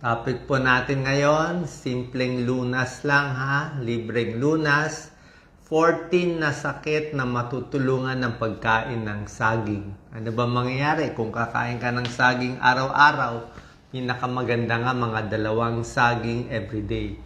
Topic po natin ngayon, simpleng lunas lang ha, libreng lunas. 14 na sakit na matutulungan ng pagkain ng saging. Ano ba mangyayari kung kakain ka ng saging araw-araw? Pinakamaganda nga mga dalawang saging everyday.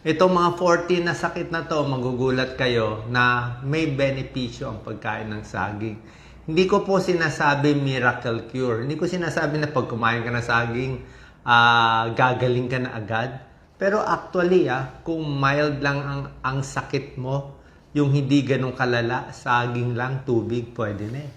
Itong mga 14 na sakit na to, magugulat kayo na may benepisyo ang pagkain ng saging. Hindi ko po sinasabi miracle cure. Hindi ko sinasabi na pag kumain ka ng saging, ah, gagaling ka na agad. Pero actually, ah, kung mild lang ang, ang sakit mo, yung hindi ganun kalala, saging lang, tubig, pwede na eh.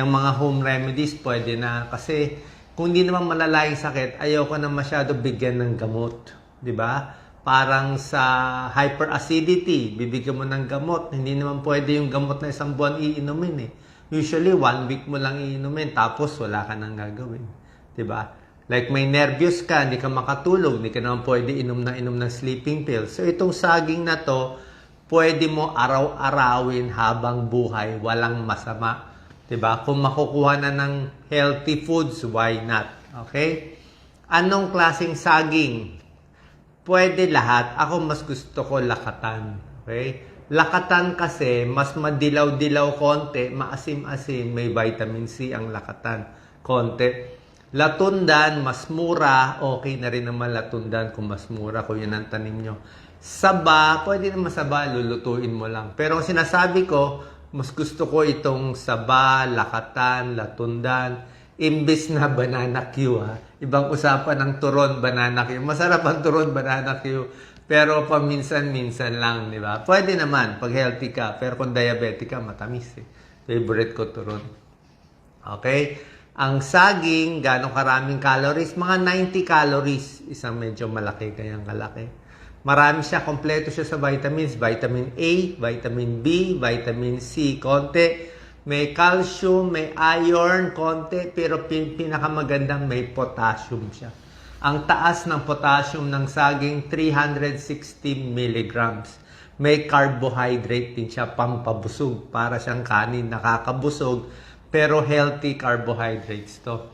Yung mga home remedies, pwede na. Kasi kung hindi naman malala yung sakit, ayoko na masyado bigyan ng gamot. Ba? Parang sa hyperacidity, bibigyan mo ng gamot. Hindi naman pwede yung gamot na isang buwan iinumin eh. Usually, one week mo lang iinumin, tapos wala ka nang gagawin. Ba? Like may nervous ka, hindi ka makatulog, hindi ka naman pwede inom na inom ng sleeping pills. So itong saging na to, pwede mo araw-arawin habang buhay, walang masama. 'Di ba? Kung makukuha na ng healthy foods, why not? Okay? Anong klasing saging? Pwede lahat. Ako mas gusto ko lakatan. Okay? Lakatan kasi mas madilaw-dilaw konti, maasim-asim, may vitamin C ang lakatan. Konti. Latundan, mas mura. Okay na rin naman latundan kung mas mura, kung yun ang tanim nyo. Saba, pwede naman saba, lulutuin mo lang. Pero ang sinasabi ko, mas gusto ko itong saba, lakatan, latundan, imbis na banana Q ha. Ibang usapan ng turon, banana Q. Masarap ang turon, banana Q. Pero paminsan-minsan lang, di ba? Pwede naman pag healthy ka. Pero kung diabetic ka, matamis eh. Favorite ko turon. Okay? Ang saging, gano'ng karaming calories? Mga 90 calories. Isang medyo malaki, kayang kalaki. Marami siya, kompleto siya sa vitamins. Vitamin A, vitamin B, vitamin C, konti. May calcium, may iron, konti. Pero pin- pinakamaganda, may potassium siya. Ang taas ng potassium ng saging, 360 milligrams. May carbohydrate din siya, pampabusog. Para siyang kanin, nakakabusog. Pero healthy carbohydrates to.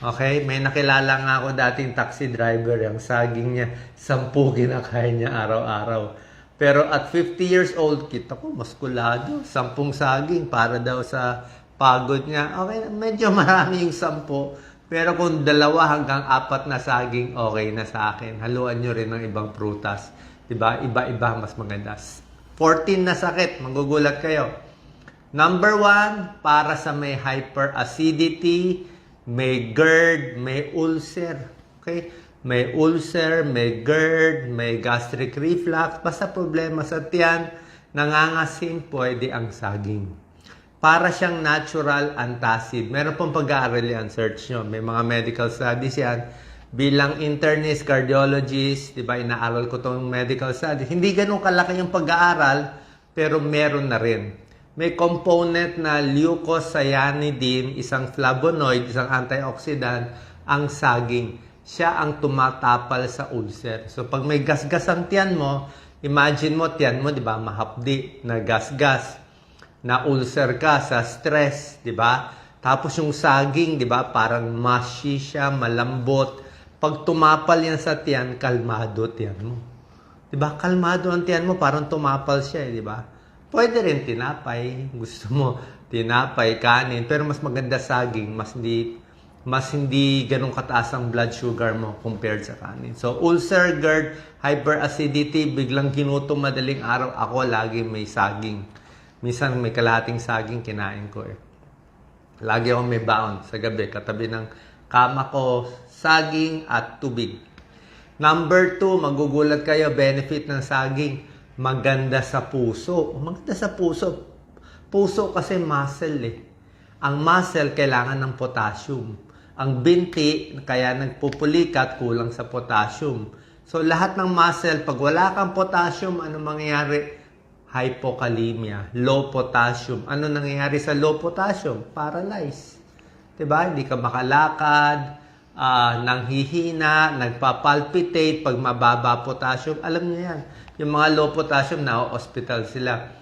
Okay, may nakilala nga ako dating taxi driver, yung saging niya, sampu kinakain niya araw-araw. Pero at 50 years old, kita ko, maskulado, sampung saging para daw sa pagod niya. Okay, medyo marami yung sampu. Pero kung dalawa hanggang apat na saging, okay na sa akin. Haluan nyo rin ng ibang prutas. Diba? Iba-iba mas maganda. 14 na sakit, magugulat kayo. Number one, para sa may hyperacidity, may GERD, may ulcer. Okay? May ulcer, may GERD, may gastric reflux. Basta problema sa tiyan, nangangasim, pwede ang saging. Para siyang natural antacid. Meron pong pag-aaral yan, search nyo. May mga medical studies yan. Bilang internist, cardiologist, di ba, inaaral ko tong medical studies. Hindi ganun kalaki yung pag-aaral, pero meron na rin may component na leucocyanidin, isang flavonoid, isang antioxidant, ang saging. Siya ang tumatapal sa ulcer. So pag may gasgas ang tiyan mo, imagine mo tiyan mo, 'di ba, mahapdi, na gasgas, na ulcer ka sa stress, 'di ba? Tapos yung saging, 'di ba, parang mushy siya, malambot. Pag tumapal yan sa tiyan, kalmado tiyan mo. 'Di ba? Kalmado ang tiyan mo, parang tumapal siya, eh, 'di ba? Pwede rin tinapay. Gusto mo tinapay, kanin. Pero mas maganda saging. Mas hindi, mas hindi ganun kataas ang blood sugar mo compared sa kanin. So, ulcer, GERD, hyperacidity, biglang ginutom madaling araw. Ako lagi may saging. Minsan may kalahating saging kinain ko eh. Lagi ako may baon sa gabi. Katabi ng kama ko, saging at tubig. Number two, magugulat kayo, benefit ng saging maganda sa puso. Maganda sa puso. Puso kasi muscle eh. Ang muscle kailangan ng potassium. Ang binti, kaya nagpupulikat, kulang sa potassium. So lahat ng muscle, pag wala kang potassium, ano mangyayari? Hypokalemia, low potassium. Ano nangyayari sa low potassium? Paralyzed. 'Di ba? Hindi ka makalakad, uh, nanghihina, nagpapalpitate pag mababa potassium. Alam niyo 'yan. Yung mga low potassium na hospital sila.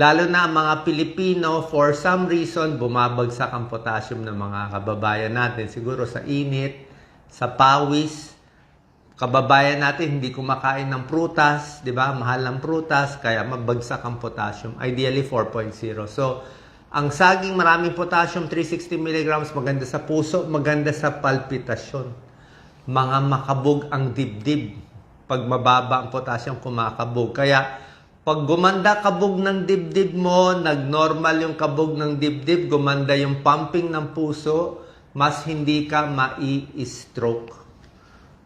Lalo na ang mga Pilipino, for some reason, bumabagsak ang potassium ng mga kababayan natin. Siguro sa init, sa pawis, kababayan natin hindi kumakain ng prutas, 'di ba? Mahal ng prutas kaya mabagsak ang potassium. Ideally 4.0. So, ang saging maraming potassium 360 mg maganda sa puso, maganda sa palpitasyon. Mga makabog ang dibdib. Pag mababa ang potassium kumakabog. Kaya pag gumanda kabog ng dibdib mo, nag-normal yung kabog ng dibdib, gumanda yung pumping ng puso, mas hindi ka mai-stroke.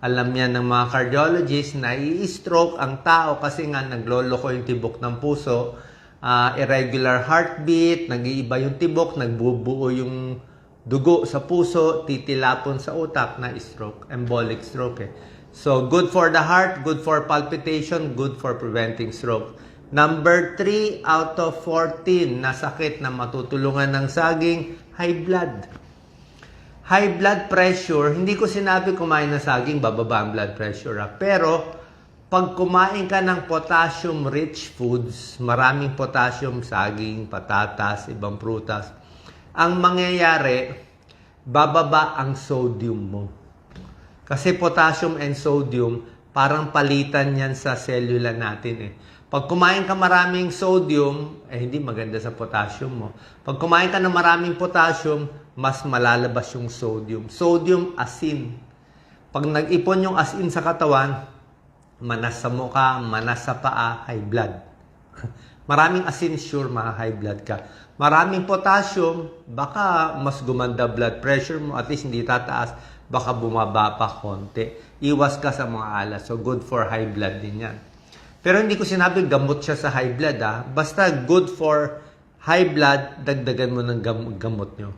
Alam yan ng mga cardiologists na i-stroke ang tao kasi nga nagloloko yung tibok ng puso, ah, irregular heartbeat, nag-iiba yung tibok, nagbubuo yung dugo sa puso, titilapon sa utak na stroke, embolic stroke eh. So, good for the heart, good for palpitation, good for preventing stroke. Number 3 out of 14 na sakit na matutulungan ng saging, high blood. High blood pressure, hindi ko sinabi kumain ng saging, bababa ang blood pressure. ah. Pero, pag kumain ka ng potassium-rich foods, maraming potassium, saging, patatas, ibang prutas, ang mangyayari, bababa ang sodium mo. Kasi potassium and sodium, parang palitan yan sa cellula natin eh. Pag kumain ka maraming sodium, eh hindi maganda sa potassium mo. Pag kumain ka ng maraming potassium, mas malalabas yung sodium. Sodium, asin. Pag nag-ipon yung asin sa katawan, manas sa mukha, manas sa paa, high blood. Maraming asin, sure, mga high blood ka. Maraming potassium, baka mas gumanda blood pressure mo, at least hindi tataas, baka bumaba pa konti. Iwas ka sa mga alas. So, good for high blood din yan. Pero hindi ko sinabi gamot siya sa high blood, ah. Basta good for high blood, dagdagan mo ng gam- gamot nyo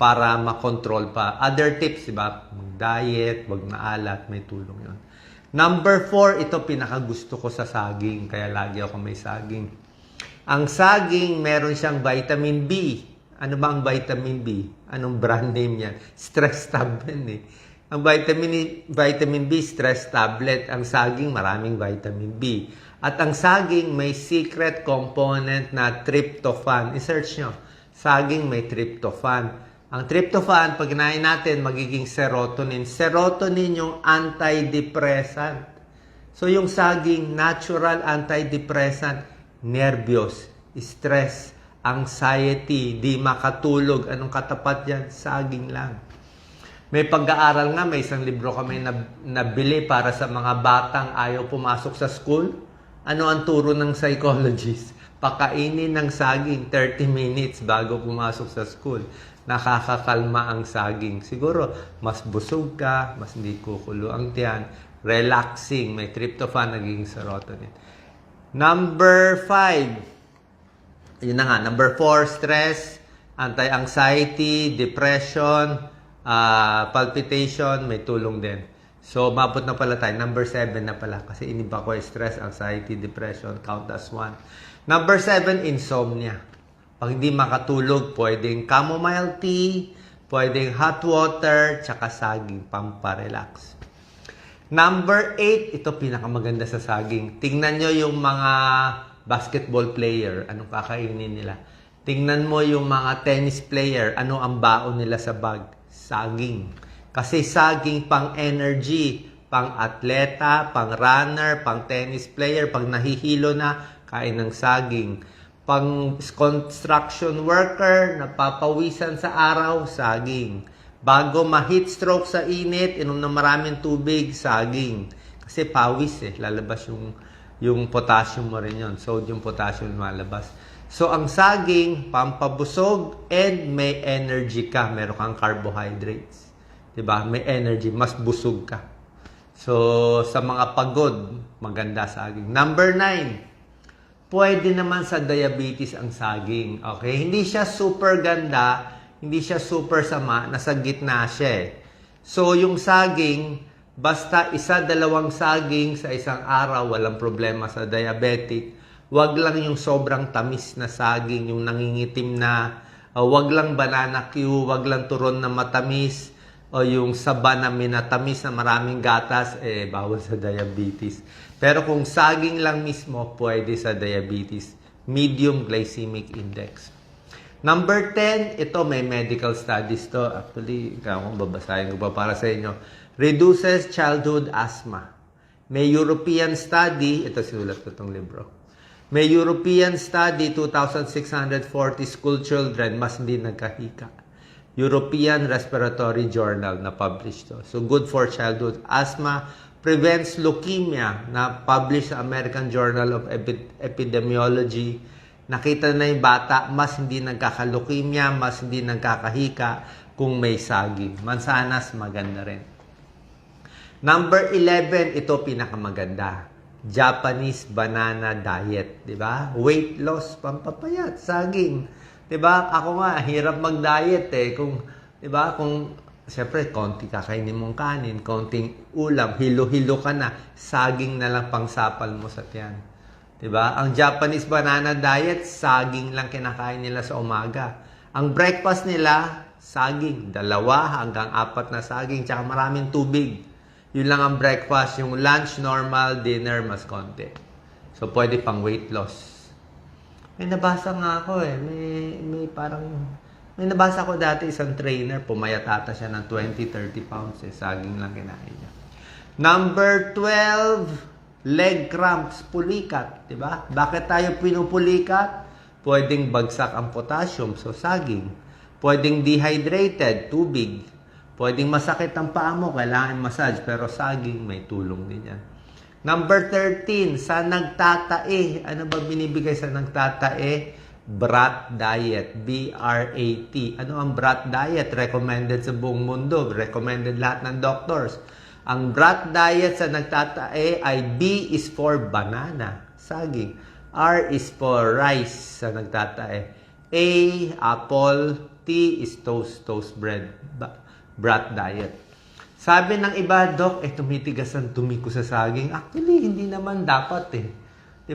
para makontrol pa. Other tips, di ba? Mag-diet, wag na alat, may tulong yon. Number four, ito pinakagusto ko sa saging, kaya lagi ako may saging. Ang saging, meron siyang vitamin B. Ano ba ang vitamin B? Anong brand name yan? Stress tablet eh. Ang vitamin, vitamin B, stress tablet. Ang saging, maraming vitamin B. At ang saging, may secret component na tryptophan. I-search nyo. Saging may tryptophan. Ang tryptophan, pag kinain natin, magiging serotonin. Serotonin yung antidepressant. So yung saging, natural antidepressant, nervyos, stress, anxiety, di makatulog. Anong katapat yan? Saging lang. May pag-aaral nga, may isang libro kami na nabili para sa mga batang ayaw pumasok sa school. Ano ang turo ng psychologist? Pakainin ng saging 30 minutes bago pumasok sa school. Nakakakalma ang saging. Siguro, mas busog ka, mas hindi kukulo ang tiyan, relaxing, may tryptophan, naging serotonin. Number 5, yun na nga, number 4, stress, anti-anxiety, depression, ah, palpitation, may tulong din. So, mabot na pala tayo. Number 7 na pala. Kasi iniba ko yung stress, anxiety, depression, count as 1. Number 7, insomnia. Pag hindi makatulog, pwedeng chamomile tea, pwedeng hot water, tsaka saging, pamparelax. Number 8, ito pinakamaganda sa saging. Tingnan nyo yung mga basketball player, anong kakainin nila. Tingnan mo yung mga tennis player, ano ang baon nila sa bag? Saging. Kasi saging pang energy, pang atleta, pang runner, pang tennis player, pag nahihilo na, kain ng saging. Pang construction worker, napapawisan sa araw, saging. Bago ma-heat stroke sa init, inom na maraming tubig, saging. Kasi pawis eh, lalabas yung, yung potassium mo rin yun. Sodium, potassium lumalabas. So, ang saging, pampabusog, and may energy ka. Meron kang carbohydrates. 'Di ba? May energy, mas busog ka. So, sa mga pagod, maganda saging. Number 9, pwede naman sa diabetes ang saging. Okay? Hindi siya super ganda, hindi siya super sama, nasa gitna siya eh. So, yung saging, basta isa, dalawang saging sa isang araw, walang problema sa diabetic. Wag lang yung sobrang tamis na saging, yung nangingitim na, uh, lang banana Q, wag lang turon na matamis, o yung saba na minatamis na maraming gatas, eh, bawal sa diabetes. Pero kung saging lang mismo, pwede sa diabetes. Medium glycemic index. Number 10, ito may medical studies to. Actually, kung babasahin ko pa para sa inyo. Reduces childhood asthma. May European study, ito sinulat ko itong libro. May European study, 2,640 school children, mas hindi nagkahika. European Respiratory Journal na published to. So good for childhood asthma, prevents leukemia na published sa American Journal of Epi- Epidemiology. Nakita na yung bata, mas hindi nagkaka-leukemia, mas hindi nagkakahika kung may saging. Mansanas, maganda rin. Number 11, ito pinakamaganda. Japanese banana diet, 'di ba? Weight loss, pampapayat, saging. 'Di ba? Ako nga hirap mag-diet eh kung 'di ba? Kung Siyempre, konti kakainin mong kanin, konting ulam, hilo-hilo ka na, saging na lang pangsapal mo sa tiyan. 'Di ba? Ang Japanese banana diet, saging lang kinakain nila sa umaga. Ang breakfast nila, saging, dalawa hanggang apat na saging, tsaka maraming tubig. Yun lang ang breakfast. Yung lunch, normal. Dinner, mas konti. So, pwede pang weight loss. May nabasa nga ako eh. May, may parang... May nabasa ko dati isang trainer. Pumayat ata siya ng 20-30 pounds eh. Saging lang kinain niya. Number 12, leg cramps, pulikat. di ba? Bakit tayo pinupulikat? Pwedeng bagsak ang potassium, so saging. Pwedeng dehydrated, tubig. Pwedeng masakit ang paa mo, kailangan massage, pero saging may tulong din yan. Number 13, sa nagtatae. Ano ba binibigay sa nagtatae? Brat diet, B-R-A-T. Ano ang brat diet? Recommended sa buong mundo. Recommended lahat ng doctors. Ang brat diet sa nagtatae ay B is for banana, saging. R is for rice sa nagtatae. A, apple. T is toast, toast bread. Ba- brat diet. Sabi ng iba, Doc, eh tumitigas ang tumi ko sa saging. Actually, hindi naman dapat eh.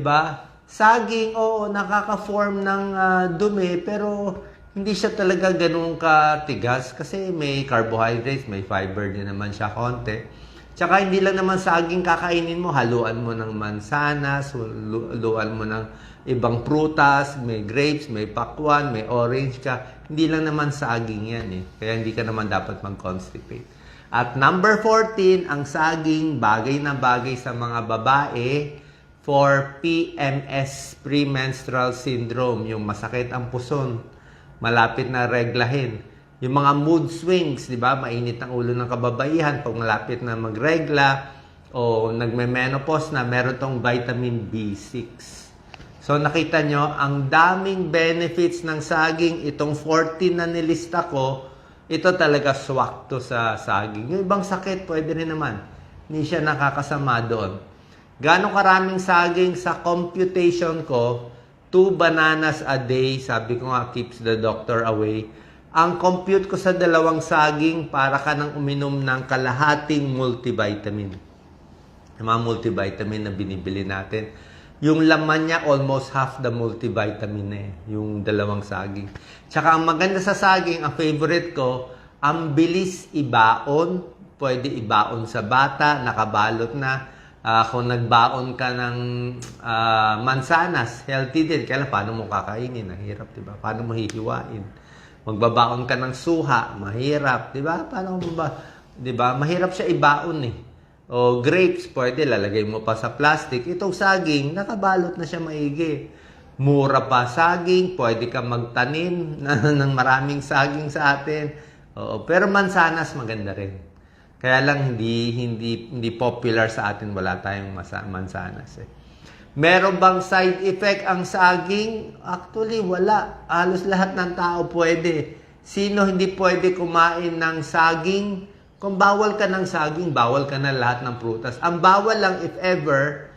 ba? Saging, oo, nakaka-form ng ah, dumi, pero hindi siya talaga ganun katigas kasi may carbohydrates, may fiber din naman siya konti. Tsaka hindi lang naman saging kakainin mo, haluan mo ng mansanas, halu- haluan mo ng ibang prutas, may grapes, may pakwan, may orange ka. Hindi lang naman saging yan eh. Kaya hindi ka naman dapat mag-constipate. At number 14, ang saging bagay na bagay sa mga babae for PMS, premenstrual syndrome, yung masakit ang puson, malapit na reglahin. Yung mga mood swings, di ba? Mainit ang ulo ng kababaihan pag malapit na magregla o nagme-menopause na, meron tong vitamin B6. So nakita nyo, ang daming benefits ng saging, itong 14 na nilista ko, ito talaga swak to sa saging. Yung ibang sakit, pwede rin naman. Hindi siya nakakasama doon. Gano'ng karaming saging sa computation ko, 2 bananas a day, sabi ko nga, keeps the doctor away. Ang compute ko sa dalawang saging, para ka nang uminom ng kalahating multivitamin. Yung mga multivitamin na binibili natin. Yung laman niya, almost half the multivitamin eh, yung dalawang saging. Tsaka ang maganda sa saging, ang favorite ko, ang bilis ibaon. Pwede ibaon sa bata, nakabalot na. Ah, kung nagbaon ka ng ah, mansanas, healthy din. Kaya paano mo kakainin? Nahirap, di ba? Paano mo hihiwain? Magbabaon ka ng suha, mahirap, di ba? Paano mo ba? Di ba? Mahirap siya ibaon eh. O grapes, pwede lalagay mo pa sa plastic. Itong saging, nakabalot na siya maigi. Mura pa saging, pwede ka magtanim ng maraming saging sa atin. Oo, pero mansanas maganda rin. Kaya lang hindi hindi hindi popular sa atin wala tayong masa, mansanas eh. Meron bang side effect ang saging? Actually, wala. Halos lahat ng tao pwede. Sino hindi pwede kumain ng saging? Kung bawal ka ng saging, bawal ka na lahat ng prutas. Ang bawal lang if ever,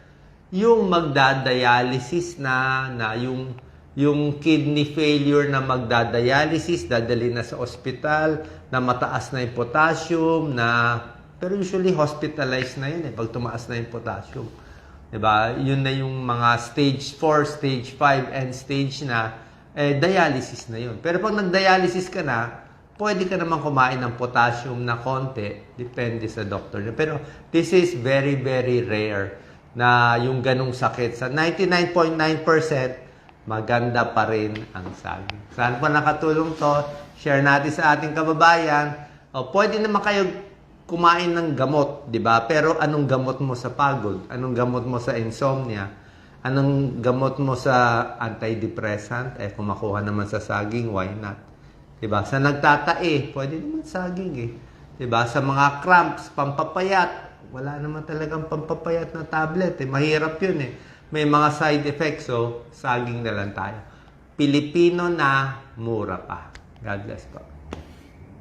yung magdadialysis na, na yung, yung kidney failure na magdadialysis, dadali na sa ospital, na mataas na yung potassium, na, pero usually hospitalized na yun eh, pag tumaas na yung potassium. 'Di ba? Yun na yung mga stage 4, stage 5, and stage na, eh, dialysis na yun. Pero pag nag-dialysis ka na, pwede ka naman kumain ng potassium na konti, depende sa doctor. niya. Pero this is very, very rare na yung ganong sakit. Sa 99.9%, maganda pa rin ang saging. Saan po nakatulong to? Share natin sa ating kababayan. O, pwede naman kayo kumain ng gamot, 'di ba? Pero anong gamot mo sa pagod? Anong gamot mo sa insomnia? Anong gamot mo sa antidepressant? Eh kung makuha naman sa saging, why not? 'Di ba? Sa nagtatae, pwede naman saging eh. 'Di ba? Sa mga cramps, pampapayat, wala naman talagang pampapayat na tablet eh. Mahirap 'yun eh. May mga side effects so saging na lang tayo. Pilipino na mura pa. God bless po.